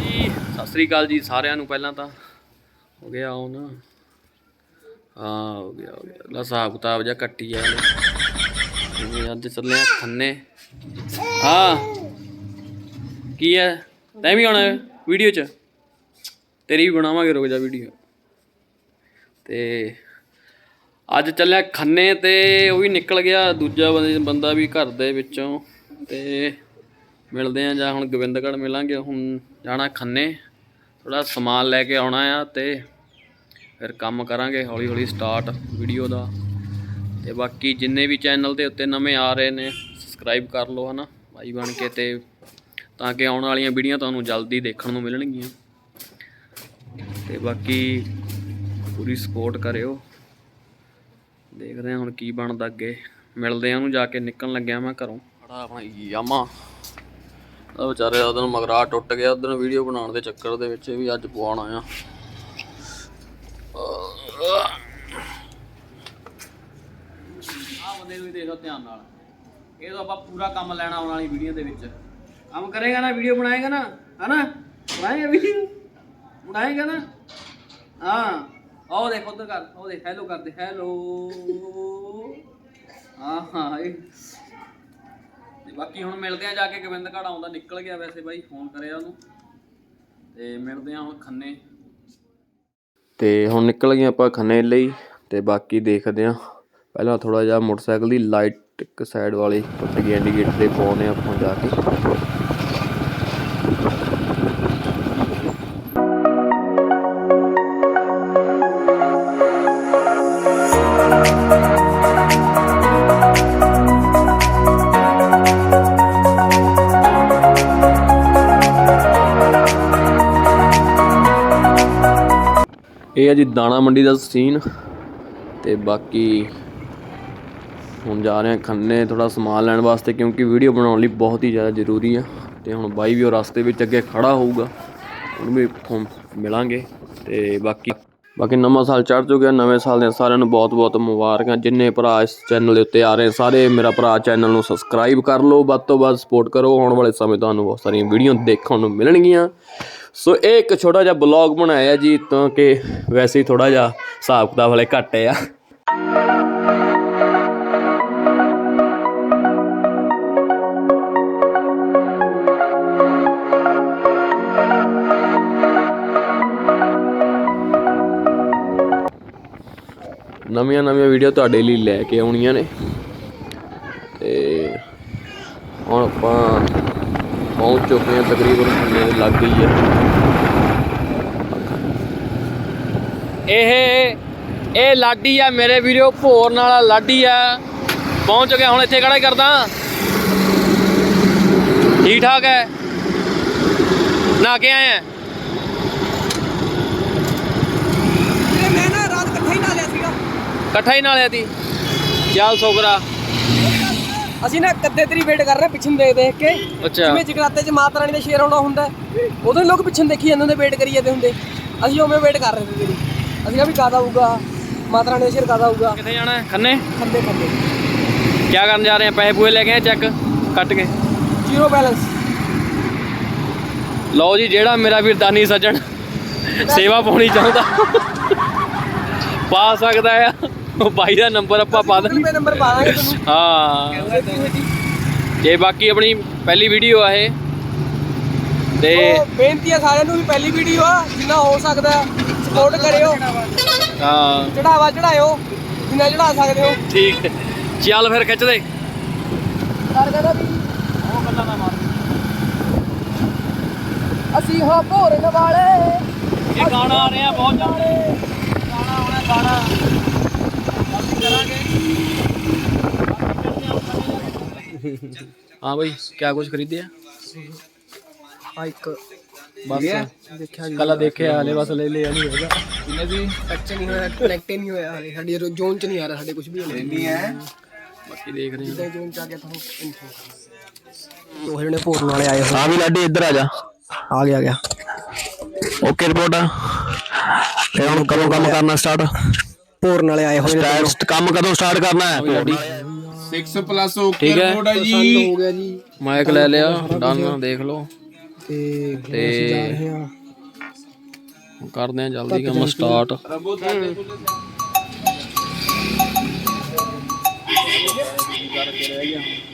ਜੀ ਸਤਿ ਸ੍ਰੀ ਅਕਾਲ ਜੀ ਸਾਰਿਆਂ ਨੂੰ ਪਹਿਲਾਂ ਤਾਂ। ਹੋ ਗਿਆ ਹੁਣ। ਹਾਂ, ਹੋ ਗਿਆ ਹੋ ਗਿਆ। ਲਾ ਹਿਸਾਬ ਕਿਤਾਬ ਜਾਂ ਕੱਟੀ ਆ ਜਿਵੇਂ ਅੱਜ ਚੱਲੇ ਆ ਖੰਨੇ। ਹਾਂ। ਕੀ ਹੈ? ਤੈਂ ਵੀ ਆਉਣਾ ਵੀਡੀਓ 'ਚ? ਤੇਰੀ ਵੀ ਬਣਾਵਾਂਗੇ ਰੁਕ ਜਾ ਵੀਡੀਓ। ਤੇ ਅੱਜ ਚੱਲਿਆ ਖੰਨੇ ਤੇ ਉਹ ਵੀ ਨਿਕਲ ਗਿਆ, ਦੂਜਾ ਬੰਦਾ ਵੀ ਘਰ ਦੇ ਵਿੱਚੋਂ ਤੇ ਮਿਲਦੇ ਆ ਜਾਂ ਹੁਣ ਗੋਬਿੰਦਗੜ੍ਹ ਮਿਲਾਂਗੇ, ਹੁਣ ਜਾਣਾ ਖੰਨੇ। ਥੋੜਾ ਸਮਾਨ ਲੈ ਕੇ ਆਉਣਾ ਆ ਤੇ ਫਿਰ ਕੰਮ ਕਰਾਂਗੇ ਹੌਲੀ ਹੌਲੀ ਸਟਾਰਟ ਵੀਡੀਓ ਦਾ। ਤੇ ਬਾਕੀ ਜਿੰਨੇ ਵੀ ਚੈਨਲ ਦੇ ਉੱਤੇ ਨਵੇਂ ਆ ਰਹੇ ਨੇ ਸਬਸਕ੍ਰਾਈਬ ਕਰ ਲਓ ਹਨਾ, ਭਾਈ ਬਣ ਕੇ ਤੇ ਤਾਂ ਕਿ ਆਉਣ ਵਾਲੀਆਂ ਵੀਡੀਓ ਤੁਹਾਨੂੰ ਜਲਦੀ ਦੇਖਣ ਨੂੰ ਮਿਲਣਗੀਆਂ। ਤੇ ਬਾਕੀ ਪੂਰੀ ਸਪੋਰਟ ਕਰਿਓ। ਦੇਖਦੇ ਹਾਂ ਹੁਣ ਕੀ ਬਣਦਾ ਅੱਗੇ। ਮਿਲਦੇ ਆ ਉਹਨੂੰ ਜਾ ਕੇ ਨਿਕਲਣ ਲੱਗਿਆ ਮੈਂ ਘਰੋਂ। ਖੜਾ ਆਪਣਾ ਯਾਮਾ ਉਹ ਵਿਚਾਰੇ ਦਾ ਉਹਨੂੰ ਮਗਰਾ ਟੁੱਟ ਗਿਆ ਉਦੋਂ ਵੀਡੀਓ ਬਣਾਉਣ ਦੇ ਚੱਕਰ ਦੇ ਵਿੱਚ ਵੀ ਅੱਜ ਪਵਾਉਣ ਆਇਆ। ਆ ਬੰਦੇ ਨੂੰ ਵੀ ਦੇਖੋ ਧਿਆਨ ਨਾਲ। ਇਹ ਤਾਂ ਆਪਾਂ ਪੂਰਾ ਕੰਮ ਲੈਣਾ ਆਉਣ ਵਾਲੀ ਵੀਡੀਓ ਦੇ ਵਿੱਚ। ਕੰਮ ਕਰੇਗਾ ਨਾ ਵੀਡੀਓ ਬਣਾਏਗਾ ਨਾ ਹਨਾ? ਬਣਾਏਗਾ ਵੀਡੀਓ ਬਣਾਏਗਾ ਨਾ? ਹਾਂ। ਉਹ ਦੇਖ ਉਧਰ ਕਰ ਉਹ ਦੇਖ ਹੈਲੋ ਕਰਦੇ ਹੈਲੋ ਹਾਂ ਹਾਂ, ਇਹ। ਤੇ ਬਾਕੀ ਹੁਣ ਮਿਲਦੇ ਆ ਜਾ ਕੇ ਗੋਬਿੰਦਗੜ੍ਹ ਆਉਂਦਾ, ਨਿਕਲ ਗਿਆ ਵੈਸੇ ਬਾਈ ਫੋਨ ਕਰਿਆ ਉਹਨੂੰ। ਤੇ ਮਿਲਦੇ ਆ ਹੁਣ ਖੰਨੇ। ਤੇ ਹੁਣ ਨਿਕਲ ਗਏ ਆਪਾਂ ਖੰਨੇ ਲਈ, ਤੇ ਬਾਕੀ ਦੇਖਦੇ ਆ। ਪਹਿਲਾਂ ਥੋੜਾ ਜਿਹਾ ਮੋਟਰਸਾਈਕਲ ਦੀ ਲਾਈਟ ਇੱਕ ਸਾਈਡ ਵਾਲੀ ਟੁੱਟ ਗਈ, ਇੰਡੀਕੇਟਰ ਦੇ ਪਾਉਣੇ ਆਪਾਂ ਜਾ ਕੇ। ਇਹ ਹੈ ਜੀ ਦਾਣਾ ਮੰਡੀ ਦਾ ਸੀਨ ਤੇ ਬਾਕੀ ਹੁਣ ਜਾ ਰਹੇ ਹਾਂ ਖੰਨੇ ਥੋੜਾ ਸਮਾਨ ਲੈਣ ਵਾਸਤੇ ਕਿਉਂਕਿ ਵੀਡੀਓ ਬਣਾਉਣ ਲਈ ਬਹੁਤ ਹੀ ਜ਼ਿਆਦਾ ਜ਼ਰੂਰੀ ਆ ਤੇ ਹੁਣ ਬਾਈ ਵੀ ਉਹ ਰਸਤੇ ਵਿੱਚ ਅੱਗੇ ਖੜਾ ਹੋਊਗਾ, ਉਹਨੂੰ ਵੀ ਫੋਨ ਮਿਲਾਂਗੇ ਤੇ ਬਾਕੀ ਬਾਕੀ ਨਵਾਂ ਸਾਲ ਚੜ੍ਹ ਚੁੱਕਿਆ, ਨਵੇਂ ਸਾਲ ਦੀਆਂ ਸਾਰਿਆਂ ਨੂੰ ਬਹੁਤ-ਬਹੁਤ ਮੁਬਾਰਕਾਂ। ਜਿੰਨੇ ਭਰਾ ਇਸ ਚੈਨਲ ਦੇ ਉੱਤੇ ਆ ਰਹੇ ਸਾਰੇ ਮੇਰਾ ਭਰਾ ਚੈਨਲ ਨੂੰ ਸਬਸਕ੍ਰਾਈਬ ਕਰ ਲਓ, ਵੱਧ ਤੋਂ ਵੱਧ ਸਪੋਰਟ ਕਰੋ, ਆਉਣ ਵਾਲੇ ਸਮੇਂ ਤੁਹਾਨੂੰ ਬਹੁਤ ਸਾਰੀਆਂ ਵੀਡੀਓ ਦੇਖਣ ਨੂੰ ਮਿਲਣਗੀਆਂ। ਸੋ ਇਹ ਇੱਕ ਛੋਟਾ ਜਿਹਾ ਬਲੌਗ ਬਣਾਇਆ ਜੀ, ਤਾਂ ਕਿ ਵੈਸੇ ਹੀ ਥੋੜਾ ਜਿਹਾ ਹਿਸਾਬ ਕਿਤਾਬ ਵਾਲੇ ਘੱਟ ਆ। ਨਵੀਆਂ ਨਵੀਆਂ ਵੀਡੀਓ ਤੁਹਾਡੇ ਲਈ ਲੈ ਕੇ ਆਉਣੀਆਂ ਨੇ। ਤੇ ਹੁਣ ਆਪਾਂ ਪਹੁੰਚ ਚੁੱਕੇ ਹਾਂ ਤਕਰੀਬਨ ਦੇ ਲੱਗ ਗਈ ਹੈ। ਇਹ ਇਹ ਲਾਡੀ ਆ ਮੇਰੇ ਵੀਡੀਓ ਭੋਰ ਨਾਲ ਲਾਡੀ ਆ। ਪਹੁੰਚ ਗਿਆ ਹੁਣ ਇੱਥੇ ਕਿਹੜਾ ਕਰਦਾ। ਠੀਕ ਠਾਕ ਹੈ। ਨਾ ਕੇ ਆਏ ਆ। ਇਹ ਮੈਂ ਨਾ ਰਾਤ ਇਕੱਠਾ ਹੀ ਨਾ ਲਿਆ ਸੀਗਾ। ਇਕੱਠਾ ਹੀ ਨਾਲਿਆ ਦੀ ਚੱਲ ਸੋਗਰਾ ਅਸੀਂ ਨਾ ਕੱਦੇ ਤੇਰੀ ਵੇਟ ਕਰ ਰਹੇ ਪਿੱਛੇ ਨੂੰ ਦੇਖ ਦੇਖ ਕੇ। ਅੱਛਾ। ਜਿਵੇਂ ਜਗਰਾਤੇ 'ਚ ਮਾਤਾ ਰਾਣੀ ਦਾ ਸ਼ੇਰ ਆਉਣਾ ਹੁੰਦਾ ਉਦੋਂ ਲੋਕ ਪਿੱਛੇ ਨੂੰ ਦੇਖੀ ਜਾਂਦੇ ਹੁੰਦੇ ਵੇਟ ਕਰੀ ਜਾਂਦੇ ਹੁੰਦੇ। ਅਸੀਂ ਉਵੇਂ ਵੇਟ ਕਰ ਰਹੇ ਸੀ। ਤੇਰੀ ਅਸੀਂ ਕਿਹਾ ਵੀ ਕਦ ਆਊਗਾ? ਮਾਤਾ ਰਾਣੀ ਦਾ ਸ਼ੇਰ ਕਦ ਆਊਗਾ? ਕਿੱਥੇ ਜਾਣਾ ਹੈ? ਖੰਨੇ? ਖੰਦੇ ਖੰਦੇ ਕੀ ਕਰਨ ਜਾ ਰਹੇ ਆ? ਪੈਸੇ ਪੂਏ ਲੈ ਕੇ ਆਏ ਚੈੱਕ ਕੱਟ ਕੇ? ਜ਼ੀਰੋ ਬੈਲੈਂਸ ਲਓ ਜੀ ਜਿਹੜਾ ਮੇਰਾ ਵੀਰ ਦਾਨੀ ਸੱਜਣ ਸੇਵਾ ਪਾਉਣੀ ਚਾਹੁੰਦਾ। ਪਾ ਸਕਦਾ ਆ। ਉਹ ਬਾਈ ਦਾ ਨੰਬਰ ਆਪਾਂ ਪਾ ਦਾਂਗੇ ਰੁਪਏ ਨੰਬਰ ਪਾ ਦਾਂਗੇ ਤੁਹਾਨੂੰ। ਹਾਂ। ਤੇ ਬਾਕੀ ਆਪਣੀ ਪਹਿਲੀ ਵੀਡੀਓ ਆ ਇਹ ਤੇ ਬੇਨਤੀ ਆ ਸਾਰਿਆਂ ਨੂੰ ਵੀ ਪਹਿਲੀ ਵੀਡੀਓ ਆ ਜਿੰਨਾ ਹੋ ਸਕਦਾ ਸਪੋਰਟ ਕਰਿਓ। ਹਾਂ। ਚੜਾਵਾ ਚੜਾਇਓ ਜਿੰਨਾ ਚੜਾ ਸਕਦੇ ਹੋ। ਠੀਕ। ਚੱਲ ਫਿਰ ਖਿੱਚ ਦੇ। ਸਰ ਕਹਿੰਦਾ ਵੀ। ਉਹ ਗੱਲਾਂ ਨਾ ਮਾਰ ਅਸੀਂ ਹਾਂ ਭੋਰਨ ਵਾਲੇ ਇਹ ਗਾਣਾ ਆ ਰਿਹਾ ਬਹੁਤ ਜ਼ਿਆਦਾ। ਗਾਣਾ ਅਸੀਂ ਕਰਾਂਗੇ। ਹਾਂ ਬਈ ਕੀ ਕੁਝ ਖਰੀਦਿਆ ਮਾਈਕ ਬਸ। ਦੇਖਿਆ ਜੀ। ਕੱਲਾ ਦੇਖਿਆ ਹਲੇ ਬਸ ਲੈ ਲਿਆ ਨਹੀਂ ਹੈਗਾ। ਇਹਨੇ ਵੀ ਟੱਚ ਨਹੀਂ ਹੋਇਆ ਕਨੈਕਟ ਨਹੀਂ ਹੋਇਆ ਹਾਲੇ ਸਾਡੀ ਜ਼ੋਨ ਚ ਨਹੀਂ ਆ ਰਿਹਾ ਸਾਡੇ ਕੁਝ ਵੀ ਨਹੀਂ ਹੈ। ਬਾਕੀ ਦੇਖ ਰਹੇ ਤੇ ਜ਼ੋਨ ਚ ਆ ਗਿਆ ਤੁਹਾਨੂੰ ਇਨਫੋ ਉਹ ਜਿਹੜੇ ਭੋਰਨ ਵਾਲੇ ਆਏ ਹੋਏ। ਹਾਂ ਵੀ ਲਾਡੀ ਇੱਧਰ ਆ ਜਾ। ਆ ਗਿਆ ਆ ਗਿਆ। Okay report. ਤੇ ਹੁਣ ਕਦੋਂ ਕੰਮ ਕਰਨਾ ਸਟਾਰਟ ਭੋਰਨ ਵਾਲੇ ਆਏ ਹੋਏ ਨੇ ਸਟਾਰਟ ਕੰਮ ਕਦੋਂ ਸਟਾਰਟ ਕਰਨਾ ਹੈ? 6 ਪਲੱਸ ਓਕੇ ਠੀਕ ਹੈ। ਰਿਪੋਰਟ ਹੈ ਜੀ। ਹੋ ਗਿਆ ਜੀ। ਮਾਈਕ ਲੈ ਲਿਆ। ਡਨ ਦੇਖ ਲਓ। ਤੇ ਹੁਣ ਅਸੀਂ ਜਾ ਰਹੇ ਹਾਂ। ਕਰਦੇ ਆ ਜਲਦੀ ਕੰਮ ਸਟਾਰਟ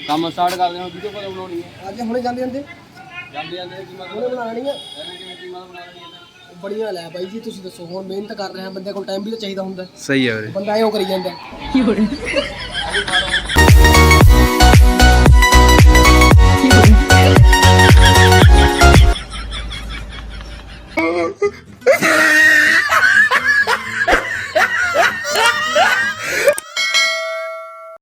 ਕੰਮ ਸਟਾਰਟ ਕਰਦੇ ਹਾਂ ਵੀਡੀਓ ਕਦੋਂ ਬਣਾਉਣੀ ਹੈ? ਅੱਜ ਹੁਣੇ ਜਾਂਦੇ ਜਾਂਦੇ ਜਾਂਦੇ ਜਾਂਦੇ ਕੀ ਹੁਣੇ ਬਣਾਣੀ ਆ। ਹੈ ਬੜੀਆਂ ਲੈ ਬਾਈ ਜੀ ਤੁਸੀਂ ਦੱਸੋ ਹੁਣ ਮਿਹਨਤ ਕਰ ਰਹੇ ਆ ਬੰਦੇ ਕੋਲ ਟਾਈਮ ਵੀ ਤਾਂ ਚਾਹੀਦਾ ਹੁੰਦਾ। ਸਹੀ ਹੈ ਵੀਰੇ। ਬੰਦਾ ਐਂ ਕਰੀ ਜਾਂਦਾ।